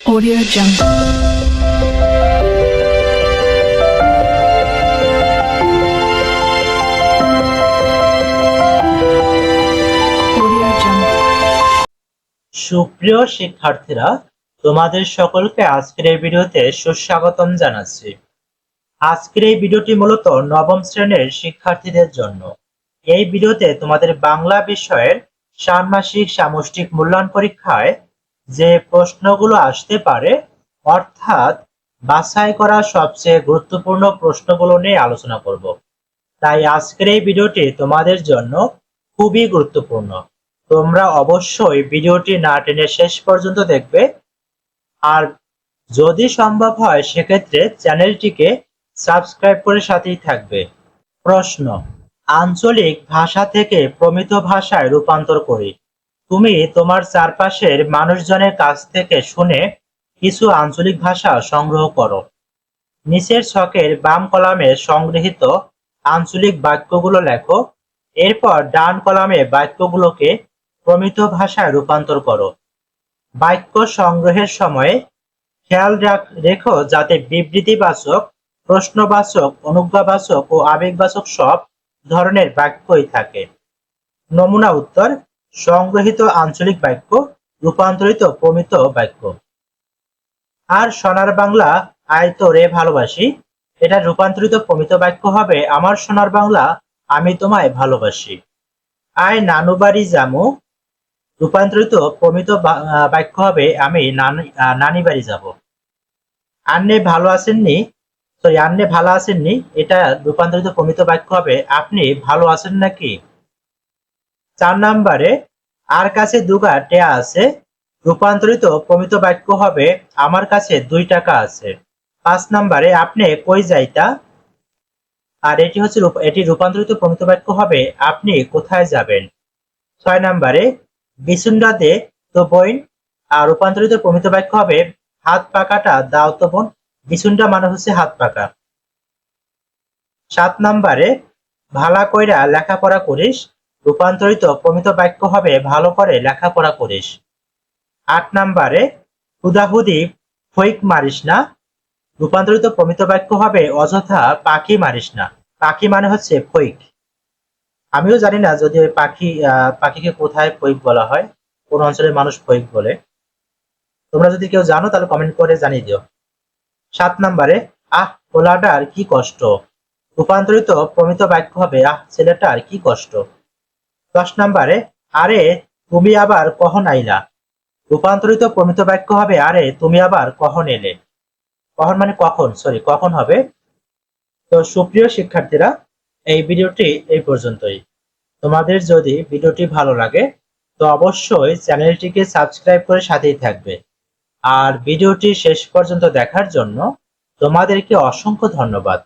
Audio Jungle. সুপ্রিয় শিক্ষার্থীরা, তোমাদের সকলকে আজকের এই ভিডিওতে সুস্বাগতম জানাচ্ছি। আজকের এই ভিডিওটি মূলত নবম শ্রেণির শিক্ষার্থীদের জন্য। এই ভিডিওতে তোমাদের বাংলা বিষয়ের ষান্মাসিক সামষ্টিক মূল্যায়ন পরীক্ষায় যে প্রশ্নগুলো আসতে পারে, অর্থাৎ বাছাই করা সবচেয়ে গুরুত্বপূর্ণ প্রশ্নগুলো নিয়ে আলোচনা করব। তাই আজকের এই ভিডিওটি তোমাদের জন্য খুবই গুরুত্বপূর্ণ। তোমরা অবশ্যই ভিডিওটি না টেনে শেষ পর্যন্ত দেখবে। আর যদি সম্ভব হয়, সেক্ষেত্রে চ্যানেলটিকে সাবস্ক্রাইব করে সাথেই থাকবে। প্রশ্ন, আঞ্চলিক ভাষা থেকে প্রমিত ভাষায় রূপান্তর করি। তুমি তোমার চারপাশের মানুষজনের কাছ থেকে শুনে কিছু আঞ্চলিক ভাষা সংগ্রহ করো। নিচের ছকের বাম কলামে সংগৃহীত আঞ্চলিক বাক্যগুলো লেখো। এরপর ডান কলামে বাক্যগুলোকে প্রমিত ভাষায় রূপান্তর করো। বাক্য সংগ্রহের সময় খেয়াল রাখ- যাতে বিবৃতিবাচক, প্রশ্নবাচক, অনুজ্ঞাবাচক ও আবেগবাচক সব ধরনের বাক্যই থাকে। নমুনা উত্তর সংগ্রহীত আঞ্চলিক বাক্য, রূপান্তরিত প্রমিত বাক্য। আর সোনার বাংলা, আয় তো রে ভালোবাসি এটা রূপান্তরিত প্রমিত বাক্য হবে, আমার সোনার বাংলা, আমি তোমায় ভালোবাসি আয় নানু বাড়ি যামু রূপান্তরিত প্রমিত বাক্য হবে, আমি নানি- বাড়ি যাব আন্নে ভালো আছেননি সরি, আন্নে ভালো আছেননি এটা রূপান্তরিত প্রমিত বাক্য হবে, আপনি ভালো আছেন নাকি চার নাম্বারে আর কাছে দুগা টেয়া আছে। রূপান্তরিত প্রমিত বাক্য হবে, আমার কাছে দুই টাকা আছে। পাঁচ নাম্বারে, আপনি কই যাইতা? আর এটি হচ্ছে এটি রূপান্তরিত প্রমিত বাক্য হবে, আপনি কোথায় যাবেন? ছয় নম্বরে, বিসুন্ডাতে তো বইন। আর রূপান্তরিত প্রমিত বাক্য হবে, হাত পাকাটা দাও তো বোন। বিসুন্ডা মানে হচ্ছে হাত পাকা। সাত নাম্বারে, ভালা কইরা লেখাপড়া করিস। রূপান্তরিত প্রমিত বাক্য হবে, ভালো করে লেখাপড়া করিস। আট নাম্বারে, হুদাহুদি ফৈক মারিস না। রূপান্তরিত প্রমিত বাক্য হবে, অযথা পাখি মারিস না। পাখি মানে হচ্ছে ফৈক আমিও জানি না যদি ওই পাখি পাখিকে কোথায় ফৈক বলা হয়, কোন অঞ্চলের মানুষ ফৈক বলে। তোমরা যদি কেউ জানো, তাহলে কমেন্ট করে জানিয়ে দিও। সাত নাম্বারে, আহ, পোলাটার কি কষ্ট? রূপান্তরিত প্রমিত বাক্য হবে, আহ, ছেলেটার কি কষ্ট? দশ নম্বরে, আরে তুমি আবার কখন আইলা? রূপান্তরিত প্রমিত বাক্য হবে, আরে তুমি আবার কখন এলে? কখন মানে কখন? সরি কখন হবে? তো সুপ্রিয় শিক্ষার্থীরা, এই ভিডিওটি এই পর্যন্তই। তোমাদের যদি ভিডিওটি ভালো লাগে, তো অবশ্যই চ্যানেলটিকে সাবস্ক্রাইব করে সাথেই থাকবে। আর ভিডিওটি শেষ পর্যন্ত দেখার জন্য তোমাদেরকে অসংখ্য ধন্যবাদ।